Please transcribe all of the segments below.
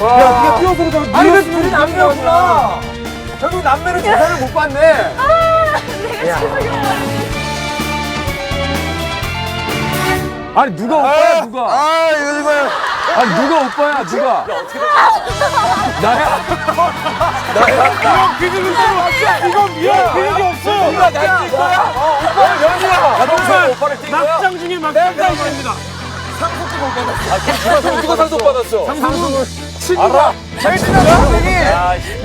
야, 네가 뛰어서 저 아니 그 둘이 남매였구나. 결국 남매는 재산을 못 받네. 아니 누가 오빠야 누가? 아, 이거 이거. 아니 누가 오빠야 누가? 나야? 나야? 비밀 없어. 이건 미안. 비밀이 없어. 누가 나뛸 거야? 어, 오빠는 연이야. 정말 오빠를 뛴 거야? 막장 중에 막장입니다. 누가 누가 상속 받았어? 상상은 알아? 제일 친한 동생이.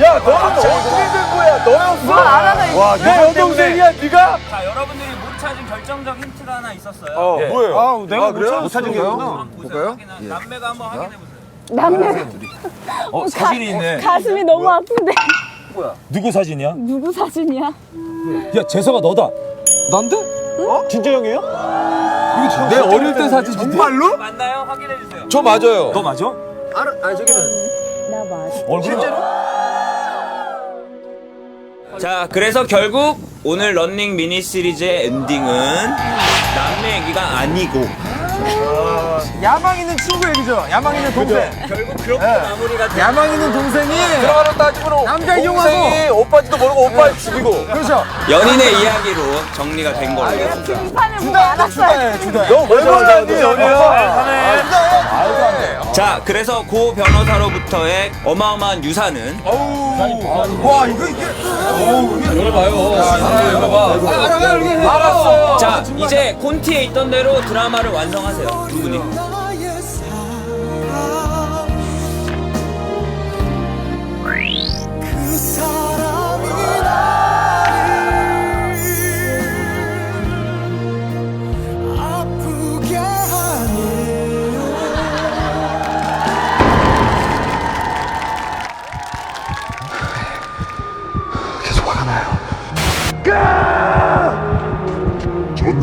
야 너는 어떻게 된 거야? 너였어? 알아요, 와, 내 여동생이야 네가? 자, 여러분들이 못 찾은 결정적 힌트가 하나 있었어요. 어, 뭐예요? 아, 내가 못 그래요? 찾았어. 못 찾은 거예요? 한번 보세요. 확인하- 남매가 한번 확인해 보세요. 남매 어, 사진이 있네. 가슴이 너무 아픈데 누구 사진이야? 누구 사진이야? 야 재석아 너다. 난데? 진짜 형이에요? 이거 내 어릴 때 사진 정말로? 맞나요? 확인해 주세요. 저 맞아요. 너 맞아? 알아, 아니 저기는 나 맞아. 얼굴이 자, 그래서 결국 오늘 런닝 미니 시리즈의 엔딩은 남매 얘기가 아니고 야망 있는 친구 얘기죠. 야망 있는 동생. 결국 그렇게 마무리가 돼. 야망 있는 동생이 들어가로 따지면 남자 이용하고 오빠지도 모르고 오빠 죽이고. 그렇죠. 연인의 이야기로 정리가 된 걸로. 등판을 보고 알았어요. 너왜 몰랐니 연이야? 자, 그래서 고 변호사로부터의 어마어마한 유산은 와 이거 이게. 열어봐요. 열어봐. 알았어. 자, 이제 콘티에 있던 대로 드라마를 완성하세요. 두 분이.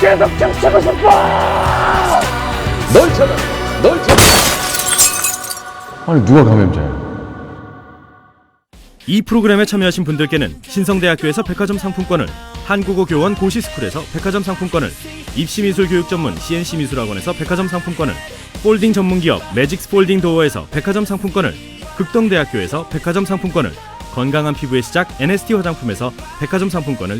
계속 춤추고 싶어! 널 찾아! 널 찾아! 아니, 누가 감염자야? 이 프로그램에 참여하신 분들께는 신성대학교에서 백화점 상품권을 한국어 교원 고시스쿨에서 백화점 상품권을 입시미술 교육 전문 CNC 미술학원에서 백화점 상품권을 폴딩 전문기업 매직스 폴딩 도어에서 백화점 상품권을 극동대학교에서 백화점 상품권을 건강한 피부의 시작 NST 화장품에서 백화점 상품권을